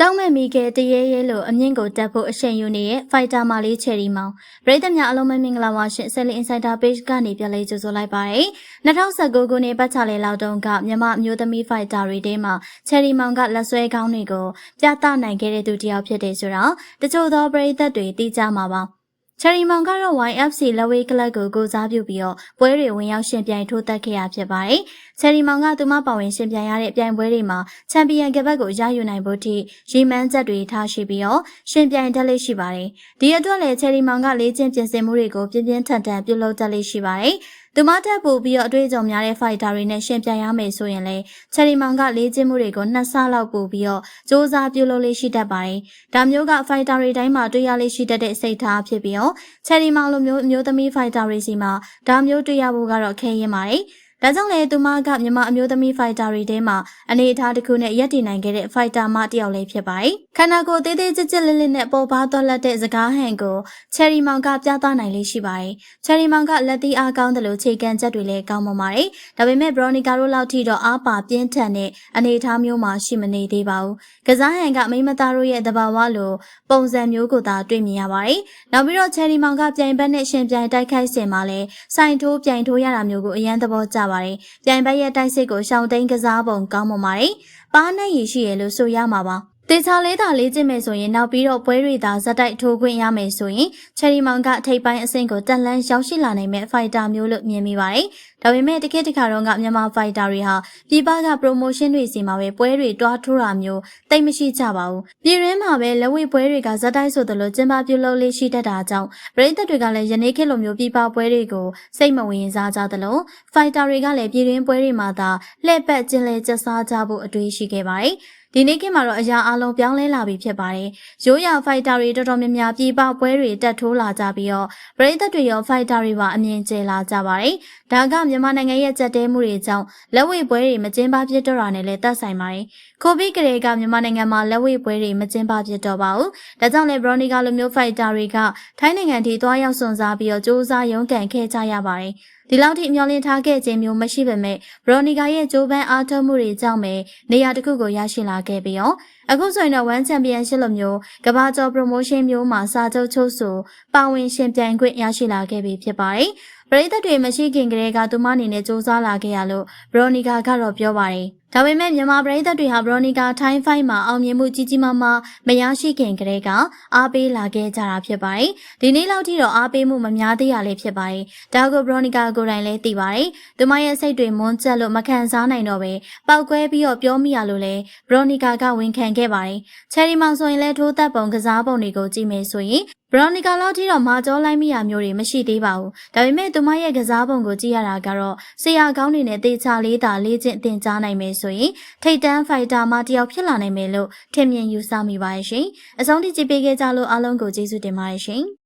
တောင်းမဲ့မိခဲ့တရေရဲလို့အမြင့်ကိုတက်ဖို့အရှိန်ယူနေတဲ့ fighter မလေးချယ်ရီမောင်ပရိသတ်များအလုံးမင်္ဂလာပါရှင် Selly Insider Page ကနေပြန်လေးကြိုဆိုလိုက်ပါရစေ2019ခုနှစ်ပတ်ချလေလောက်တုန်းကမြန်မာအမျိုးသမီး fighter တွေထဲမှာချယ်ရီမောင်ကလက်ဆွဲကောင်းတွေကိုပြသနိုင်ခဲ့တဲ့သူတစ်ယောက်ဖြစ်တယ်ဆိုတော့တချို့သောပရိသတ်တွေသိကြမှာပါ ချယ်ရီမောင်ကတော့ YFC လက်ဝဲကလပ်ကိုကိုစားပြုပြီးတော့ပွဲတွေဝင်ရောက်ရှင်ပြိုင်ထိုးသက်ခဲ့ရဖြစ်ပါတယ်။ချယ်ရီမောင်ကသူမပါဝင်ရှင်ပြိုင်ရတဲ့ပြိုင်ပွဲတွေမှာချန်ပီယံကပတ်ကိုရယူနိုင်ဖို့ထိရီမန်းချက်တွေထားရှိပြီးတော့ရှင်ပြိုင်တက်လေးရှိပါတယ်။ဒီအတွက်လည်းချယ်ရီမောင်ကလေ့ကျင့်ပြင်ဆင်မှုတွေကိုပြင်းပြင်းထန်ထန်ပြုလုပ်တက်လေးရှိပါတယ်။ သူမတက်ပို့ပြီးတော့အတွေ့အကြုံများတဲ့ fighter တွေနဲ့ရှင်ပြိုင်ရမယ်ဆိုရင်လည်းချယ်ရီမောင်ကလေ့ကျင့်မှုတွေကိုနှစ်ဆလောက်ပို့ပြီးတော့စ조사ပြုလုပ်လေးရှိတတ်ပါတယ်။ဒါမျိုးက fighter တွေတိုင်းမှာတွေ့ရလေးရှိတတ်တဲ့စိတ်ထားဖြစ်ပြီးတော့ချယ်ရီမောင်လိုမျိုးအမျိုးသမီး fighter တွေစီမှာဒါမျိုးတွေ့ရဖို့ကတော့ခဲရင်ပါတယ်။ ဒါကြောင့်လေသူမကမြန်မာအမျိုးသမီး fighter တွေထဲမှာအနေအထားတစ်ခုနဲ့ရပ်တည်နိုင်ခဲ့တဲ့ fighter မတစ်ယောက်လေးဖြစ်ပါတယ်။ခန္ဓာကိုယ်သေးသေးကြစ်ကြစ်လေးလေးနဲ့ပေါ်ပါသွားလက်တဲ့စကားဟန်ကို Cherry မောင်ကပြသနိုင်လေးရှိပါတယ်။ Cherry မောင်ကလက်သီးအားကောင်းတယ်လို့ခြေကန်ချက်တွေလည်းကောင်းမပါတယ်။ဒါပေမဲ့ Veronica တို့လောက်ထိတော့အားပါပြင်းထန်တဲ့အနေအထားမျိုးမှရှိမနေသေးပါဘူး။ကစားဟန်ကမိမသားတို့ရဲ့တဘာဝလိုပုံစံမျိုးကိုသာတွေ့မြင်ရပါတယ်။နောက်ပြီးတော့ Cherry မောင်ကပြိုင်ဘက်နဲ့ရှင်ပြိုင်တိုက်ခိုက်စင်မှာလဲစိုင်ထိုးပြိုင်ထိုးရတာမျိုးကိုအရန်သဘောကျပါတယ်။ပြိုင်ဘက်ရဲ့တိုက်စစ်ကိုရှောင်းသိမ်းကစားပုံကောင်းမွန်ပါတယ်။ပါးနဲ့ရည်ရှိရလို့ဆိုရမှာပါ။ တေချာလေးသာလေးကျင့်မယ်ဆိုရင်နောက်ပြီးတော့ပွဲတွေသာဇက်တိုက်ထိုးခွင့်ရမယ်ဆိုရင်ချယ်ရီမောင်ကထိပ်ပိုင်းအဆင့်ကိုတက်လန်းရောက်ရှိလာနိုင်မဲ့ဖိုက်တာမျိုးလို့မြင်မိပါတယ်။ဒါပေမဲ့တခေတ်တခါတော့ကမြန်မာဖိုက်တာတွေဟာပြည်ပက promotion တွေစီမှာပဲပွဲတွေတွားထိုးတာမျိုးတိတ်မရှိကြပါဘူး။ပြည်ရင်းမှာပဲလက်ဝဲပွဲတွေကဇက်တိုက်ဆိုသလိုကျင်းပပြုလုပ်လေးရှိတတ်တာကြောင့်ပရိသတ်တွေကလည်းယနေ့ခေတ်လိုမျိုးပြည်ပပွဲတွေကိုစိတ်မဝင်စားကြသလိုဖိုက်တာတွေကလည်းပြည်ရင်းပွဲတွေမှာသာလှည့်ပတ်ကျင်းလဲကျဆားကြဖို့အတွေ့ရှိခဲ့ပါတယ်။ ဒီနေ့ခေတ်မှာတော့အရာအလုံးပြောင်းလဲလာပြီဖြစ်ပါတယ်။ရိုးရာဖိုက်တာတွေတော်တော်များများပြည်ပပွဲတွေတက်ထိုးလာကြပြီးတော့ပရိသတ်တွေရောဖိုက်တာတွေပါအမြင်ကျလာကြပါတယ်။ဒါကမြန်မာနိုင်ငံရဲ့ကြက်တဲမှုတွေကြောင့်လက်ဝဲပွဲတွေမကျင်းပဖြစ်တော့တာနဲ့လည်းသက်ဆိုင်ပါတယ်။ကိုဗစ်ကလေးကမြန်မာနိုင်ငံမှာလက်ဝဲပွဲတွေမကျင်းပဖြစ်တော့ပါဘူး။ဒါကြောင့်လည်းဘရိုနီကာလိုမျိုးဖိုက်တာတွေကထိုင်းနိုင်ငံထိသွားရောက်စွန်စားပြီးတော့စူးစမ်းရုန်းကန်ခဲ့ကြရပါတယ်။ ဒီလောက်ထိမျှော်လင့်ထားခဲ့ခြင်းမျိုးမရှိပေမဲ့ဘရိုနီကာရဲ့ဂျိုးပန်းအားထုတ်မှုတွေကြောင့်ပဲနေရာတစ်ခုကိုရရှိလာခဲ့ပြီးတော့အခုဆိုရင်တော့ One Championship လိုမျိုးကမ္ဘာကျော် promotion မျိုးမှာစာချုပ်ချုပ်ဆိုပါဝင်ရှင်ပြိုင်ခွင့်ရရှိလာခဲ့ပြီဖြစ်ပါတယ်။ပရိသတ်တွေမရှိခင်ကတည်းကသူမအနေနဲ့စူးစမ်းလာခဲ့ရလို့ဘရိုနီကာကတော့ပြောပါတယ်။ဒါပေမဲ့မြန်မာပရိသတ်တွေဟာဘရိုနီကာထိုင်းဖိုင်မှာအောင်မြင်မှုကြီးကြီးမားမားမရရှိခင်ကတည်းကအားပေးလာခဲ့ကြတာဖြစ်ပါတယ်။ဒီနေ့လောက်ထိတော့အားပေးမှုမများသေးရလေးဖြစ်ပါတယ်။ဒါကိုဘရိုနီကာကိုယ်တိုင်လည်းသိပါတယ်။သူမရဲ့စိတ်တွေမွန်းကျက်လို့မခံစားနိုင်တော့ပဲပောက်ကွဲပြီးတော့ပြောမိရလို့လဲဘရိုနီကာကဝန်ခံခဲ့ပါတယ်။ချယ်ရီမောင်ဆိုရင်လည်းထိုးသက်ပုံကစားပုံတွေကိုကြည့်မယ်ဆိုရင်ဘရိုနီကာလောက်ထိတော့မာကြောလိုက်မိရမျိုးတွေမရှိသေးပါဘူး။ဒါပေမဲ့သူမရဲ့ကစားပုံကိုကြည့်ရတာကတော့ဆရာကောင်းတွေနဲ့တေချာလေးသာလေ့ကျင့်သင်ကြားနိုင်မယ်ဆိုရင်ထိတ်တန်းဖိုက်တာမှတယောက်ဖြစ်လာနိုင်မယ်လို့ထင်မြင်ယူဆမိပါရဲ့ရှင်။အဆုံးထိကြည့်ပေးခဲ့ကြလို့အားလုံးကိုကျေးဇူးတင်ပါတယ်ရှင်။